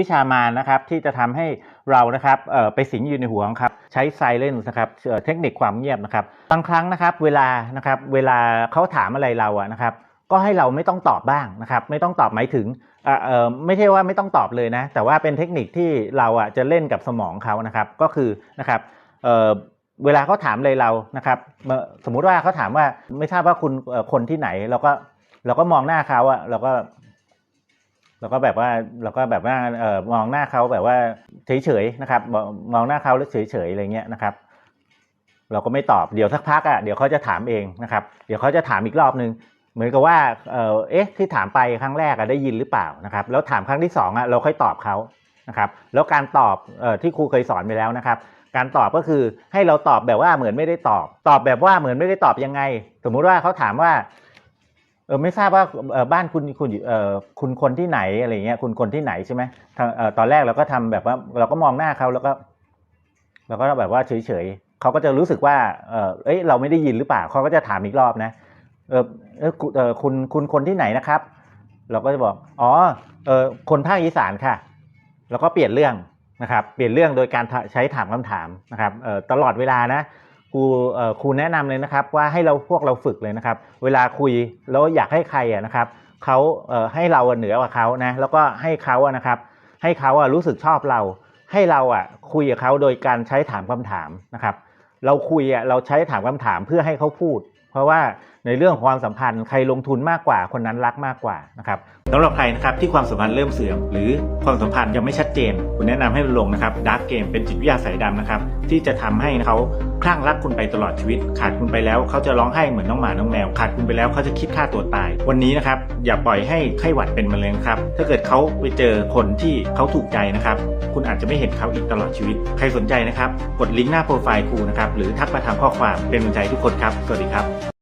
วิชามานะครับที่จะทำให้เรานะครับไปสิงอยู่ในหัวของครับใช้ไซเลนนะครับเทคนิคความเงียบนะครับบางครั้งนะครับเวลานะครับเวลาเขาถามอะไรเราอะนะครับก็ให้เราไม่ต้องตอบบ้างนะครับไม่ต้องตอบหมายถึงไม่ใช่ว่าไม่ต้องตอบเลยนะแต่ว่าเป็นเทคนิคที่เราอะจะเล่นกับสมองเขานะครับก็คือนะครับเเวลาเขาถามอะไรเรานะครับสมมุติว่าเขาถามว่าไม่ทราบว่าคุณคนที่ไหนเราก็เราก็มองหน้าเขาอะเราก็ เราก็แบบว่าเราก็แบบว่าเออมองหน้าเขาแบบว่าเฉยๆนะครับมองมองหน้าเขาแล้วเฉยๆอะไรเงี้ยนะครับ เราก็ไม่ตอบเดี๋ยวสักพักอะเดี๋ยวเขาจะถามเองนะครับ เดี๋ยวเขาจะถามอีกรอบนึงเหมือนกับว่าเออเอ๊ะที่ถามไปครั้งแรกอะได้ยินหรือเปล่านะครับ แล้วถามครั้งที่สองอะเราค่อยตอบเขานะครับ แล้วการตอบเออที่ครูเคยสอนไปแล้วนะครับ การตอบก็คือให้เราตอบแบบว่าเหมือนไม่ได้ตอบ ตอบแบบว่าเหมือนไม่ได้ตอบยังไง สมมุติว่าเขาถามว่า เออไม่ทราบว่าเออบ้านคุณคุณเออคุณคนที่ไหนอะไรเงี้ยคุณคนที่ไหนใช่ไหมทางเออตอนแรกเราก็ทำแบบว่า เราก็มองหน้าเขาแล้วก็เราก็แบบว่าเฉยๆเขาก็จะรู้สึกว่าเออเอ้ยเราไม่ได้ยินหรือเปล่าเขาก็จะถามอีกรอบนะเออเออคุณเออคุณคุณคนที่ไหนนะครับ เราก็จะบอกอ๋อเออคนภาคอีสานค่ะ แล้วก็เปลี่ยนเรื่องนะครับ เปลี่ยนเรื่องโดยการใช้ถามคำถามนะครับเออตลอดเวลานะ ครูครูแนะนำเลยนะครับว่าให้เราพวกเราฝึกเลยนะครับ เวลาคุยแล้วอยากให้ใครอะนะครับเขาให้เราเหนือกว่าเขานะแล้วก็ให้เขาอะนะครับ ให้เขาอะรู้สึกชอบเรา ให้เราอะคุยกับเขาโดยการใช้ถามคำถามนะครับ เราคุยอะเราใช้ถามคำถามเพื่อให้เขาพูด เพราะว่า ในเรื่องความสัมพันธ์ใครลงทุนมากกว่าคนนั้นรักมากกว่านะครับสำหรับใครนะครับที่ความสัมพันธ์เริ่มเสื่อม หรือความสัมพันธ์ยังไม่ชัดเจนคุณแนะนำให้ลงนะครับดาร์กเกมเป็นจิตวิทยาสายดำนะครับที่จะทำให้เขาคลั่งรักคุณไปตลอดชีวิต ขาดคุณไปแล้วเขาจะร้องไห้เหมือนน้องหมาน้องแมวขาดคุณไปแล้วเขาจะคิดฆ่าตัวตาย วันนี้นะครับอย่าปล่อยให้ไข้หวัดเป็นมะเร็งครับถ้าเกิดเขาไปเจอคนที่เขาถูกใจนะครับคุณอาจจะไม่เห็นเขาอีกตลอดชีวิต ใครสนใจนะครับกดลิงก์หน้าโปรไฟล์ครูนะครับหรือทักมาทางข้อความเป็นกำลังใจทุกคนครับ สวัสดีครับ